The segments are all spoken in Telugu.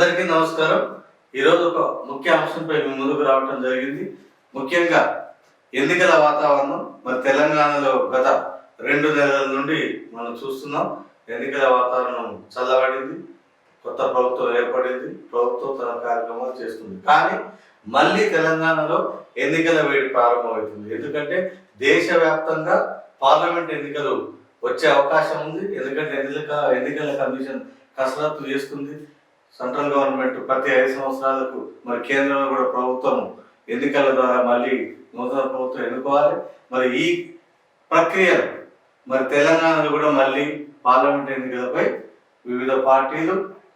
అందరికీ నమస్కారం. ఈరోజు ఒక ముఖ్య అంశంపై మీ ముందుకు రావటం జరిగింది. ముఖ్యంగా ఎన్నికల వాతావరణం మరి తెలంగాణలో గత రెండు నెలల నుండి మనం చూస్తున్నాం ఎన్నికల వాతావరణం చల్లబడింది కొత్త ప్రభుత్వం ఏర్పడింది ప్రభుత్వం తన కార్యక్రమాలు చేస్తుంది. కానీ మళ్ళీ తెలంగాణలో ఎన్నికల వేడి ప్రారంభమవుతుంది. ఎందుకంటే దేశవ్యాప్తంగా పార్లమెంట్ ఎన్నికలు వచ్చే అవకాశం ఉంది. ఎందుకంటే ఎన్నికల ఎన్నికల కమిషన్ కసరత్తు చేస్తుంది. సెంట్రల్ గవర్నమెంట్ ప్రతి ఐదు సంవత్సరాలకు మరి కేంద్రంలో కూడా ప్రభుత్వం ఎన్నికల ద్వారా మళ్ళీ నూతన ప్రభుత్వం ఎన్నుకోవాలి. మరి ఈ ప్రక్రియలు మరి తెలంగాణలో కూడా మళ్ళీ పార్లమెంట్ ఎన్నికలపై వివిధ పార్టీలు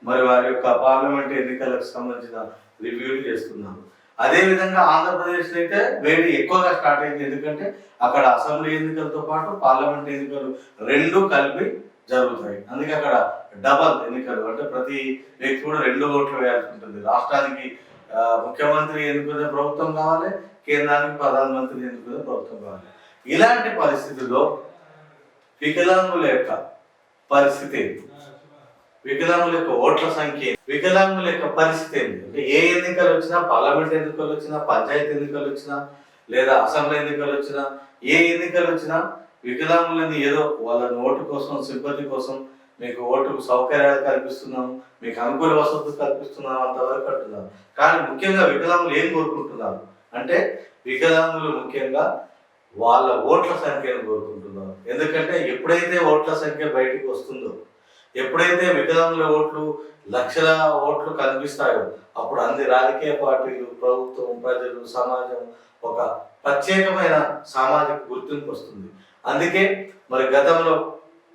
మరి వారి యొక్క పార్లమెంట్ ఎన్నికలకు సంబంధించిన రివ్యూలు చేస్తున్నారు. అదేవిధంగా ఆంధ్రప్రదేశ్లో అయితే వేడి ఎక్కువగా స్టార్ట్ అయింది. ఎందుకంటే అక్కడ అసెంబ్లీ ఎన్నికలతో పాటు పార్లమెంట్ ఎన్నికలు రెండు కలిపి జరుగుతాయి. అందుకే అక్కడ డబల్ ఎన్నికలు. అంటే ప్రతి వ్యక్తి కూడా రెండు ఓట్లు వేయాల్సి ఉంటుంది. రాష్ట్రానికి ముఖ్యమంత్రి ఎన్నుకునే ప్రభుత్వం కావాలి కేంద్రానికి ప్రధానమంత్రి ఎన్నుకునే ప్రభుత్వం కావాలి. ఇలాంటి పరిస్థితుల్లో వికలాంగుల యొక్క పరిస్థితి ఏంటి? వికలాంగుల యొక్క ఓట్ల సంఖ్య వికలాంగుల యొక్క పరిస్థితి ఏంటి? అంటే ఏ ఎన్నికలు వచ్చినా పార్లమెంట్ ఎన్నికలు వచ్చినా పంచాయతీ ఎన్నికలు వచ్చినా లేదా అసెంబ్లీ ఎన్నికలు వచ్చినా ఏ ఎన్నికలు వచ్చినా వికలాంగులని ఏదో వాళ్ళ ఓటు కోసం సిబ్బంది కోసం మీకు ఓటుకు సౌకర్యాలు కల్పిస్తున్నాం మీకు అనుకూల వసతులు కల్పిస్తున్నాం అంతవరకు అంటున్నారు కానీ ముఖ్యంగా వికలాంగులు ఏం కోరుకుంటున్నారు? అంటే వికలాంగులు ముఖ్యంగా వాళ్ళ ఓట్ల సంఖ్యను కోరుకుంటున్నారు. ఎందుకంటే ఎప్పుడైతే ఓట్ల సంఖ్య బయటికి వస్తుందో ఎప్పుడైతే వికలాంగుల ఓట్లు లక్షల ఓట్లు కనిపిస్తాయో అప్పుడు అన్ని రాజకీయ పార్టీలు ప్రభుత్వం ప్రజలు సమాజం ఒక ప్రత్యేకమైన సామాజిక గుర్తింపు వస్తుంది. అందుకే మరి గతంలో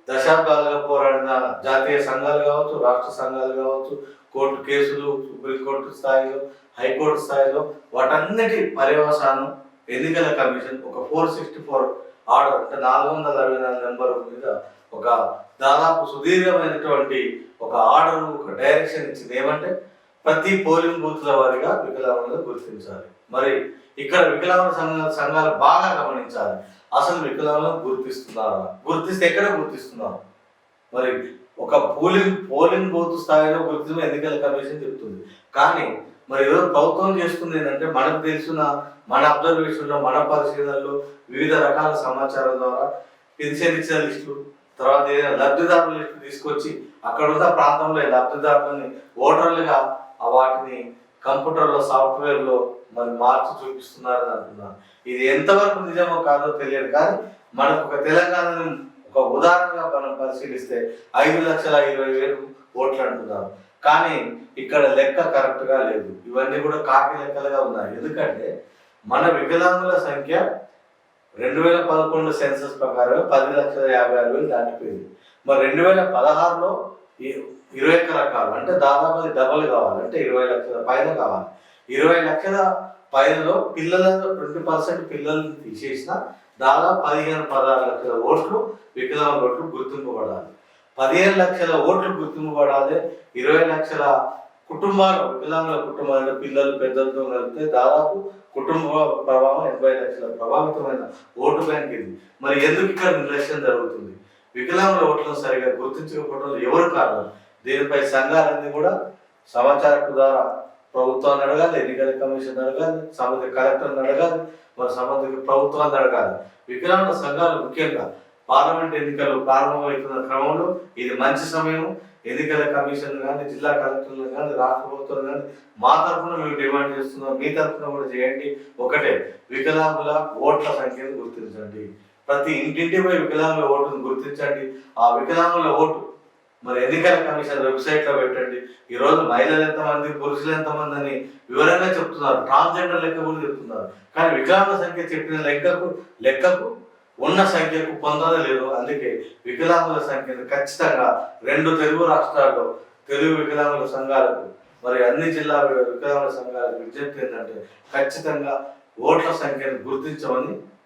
దశాబ్దాలుగా పోరాడిన జాతీయ సంఘాలు కావచ్చు రాష్ట్ర సంఘాలు కావచ్చు కోర్టు కేసులు సుప్రీంకోర్టు స్థాయిలో హైకోర్టు స్థాయిలో వాటన్నిటి పర్యవసానం ఎన్నికల కమిషన్ ఒక ఫోర్ సిక్స్టీ ఫోర్ ఆర్డర్ అంటే నాలుగు వందల అరవై నాలుగు నెంబర్ మీద ఒక దాదాపు సుదీర్ఘమైనటువంటి ఒక ఆర్డర్ ఒక డైరెక్షన్ ఇచ్చింది. ఏమంటే ప్రతి పోలింగ్ బూత్ల వారిగా వికలాంగులను గుర్తించాలి. మరి ఇక్కడ వికలాంగుల సంఘ సంఘాలు బాగా గమనించాలి. అసలు వికలాంగులను గుర్తిస్తున్నారా? గుర్తిస్తే ఎక్కడ గుర్తిస్తున్నారు? మరి ఒక పోలింగ్ పోలింగ్ బూత్ స్థాయిలో గుర్తించిన ఎన్నికల కమిషన్ చెప్తుంది. కానీ మరి ఏదో ప్రభుత్వం చేస్తుంది ఏంటంటే మనకు తెలిసిన మన అబ్జర్వేషన్లో మన పరిశీలనలో వివిధ రకాల సమాచారం ద్వారా పెన్షన్ ఇచ్చిన లిస్టు తర్వాత ఏదైనా లబ్ధిదారుల లిస్టు తీసుకొచ్చి అక్కడ ఉన్న ప్రాంతంలో లబ్ధిదారులని ఓటర్లుగా వాటిని కంప్యూటర్లో సాఫ్ట్వేర్లో మరి మార్చి చూపిస్తున్నారని అంటున్నాను ఇది ఎంతవరకు నిజమో కాదో తెలియదు కానీ మనకు ఒక తెలంగాణని ఒక ఉదాహరణగా మనం పరిశీలిస్తే ఐదు లక్షల ఇరవై వేలు ఓట్లు అంటున్నారు. కానీ ఇక్కడ లెక్క కరెక్ట్గా లేదు. ఇవన్నీ కూడా కాకి లెక్కలుగా ఉన్నాయి. ఎందుకంటే మన వికలాంగుల సంఖ్య రెండు వేల పదకొండు సెన్సస్ ప్రకారం పది లక్షల యాభై ఆరు వేలు దాటిపోయింది. మరి రెండు వేల పదహారులో ఇరవై ఒక్క రకాలు అంటే దాదాపు అది డబల్ కావాలి. అంటే ఇరవై లక్షల పైన కావాలి. ఇరవై లక్షల పైనలో పిల్లల ట్వంటీ పర్సెంట్ పిల్లల్ని తీసేసిన దాదాపు పదిహేను పదహారు లక్షల ఓట్లు వికలాంగ ఓట్లు గుర్తింపబడాలి. పదిహేను లక్షల ఓట్లు గుర్తింపబడాలి. ఇరవై లక్షల కుటుంబాలు వికలాంగుల కుటుంబాలు పిల్లలు పెద్దలతో కలిపితే దాదాపు కుటుంబ ప్రభావం ఎనభై లక్షల ప్రభావితమైన ఓటు బ్యాంక్ ఇది. మరి ఎందుకు ఇక్కడ నిర్లక్ష్యం జరుగుతుంది? వికలాంగుల ఓట్లను సరిగా గుర్తించకపోవడం ఎవరు కారణం? దీనిపై సంఘాలన్నీ కూడా సమాచార ద్వారా ప్రభుత్వాన్ని అడగాలి ఎన్నికల కమిషన్ అడగాలి సంబంధిత కలెక్టర్ని అడగాలి మరి సంబంధిత ప్రభుత్వాన్ని అడగాలి. వికలాంగుల సంఘాలు ముఖ్యంగా పార్లమెంట్ ఎన్నికలు ప్రారంభమవుతున్న క్రమంలో ఇది మంచి సమయం ఎన్నికల కమిషన్ కానీ జిల్లా కలెక్టర్లు కానీ రాష్ట్ర ప్రభుత్వం కానీ మా తరఫున మేము డిమాండ్ చేస్తున్నాం. మీ తరఫున కూడా చేయండి. ఒకటే వికలాంగుల ఓట్ల సంఖ్యను గుర్తించండి. ప్రతి ఇంటింటిపై వికలాంగుల ఓటును గుర్తించండి. ఆ వికలాంగుల ఓటు మరి ఎన్నికల కమిషన్ వెబ్సైట్లో పెట్టండి ఈరోజు మహిళలు ఎంతమంది పురుషులు ఎంతమంది అని వివరంగా చెప్తున్నారు. ట్రాన్స్జెండర్ లెక్క కూడా చెప్తున్నారు. కానీ వికలాంగుల సంఖ్య చెప్పిన లెక్కకు లెక్కకు ఉన్న సంఖ్యకు పొందలేదు అందుకే వికలాంగుల సంఖ్యను ఖచ్చితంగా రెండు తెలుగు రాష్ట్రాల్లో తెలుగు వికలాంగుల సంఘాలకు మరి అన్ని జిల్లా వికలాంగుల సంఘాలకు విజ్ఞప్తి ఏంటంటే ఖచ్చితంగా ఓట్ల సంఖ్యను గుర్తించమని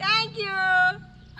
థ్యాంక్ యూ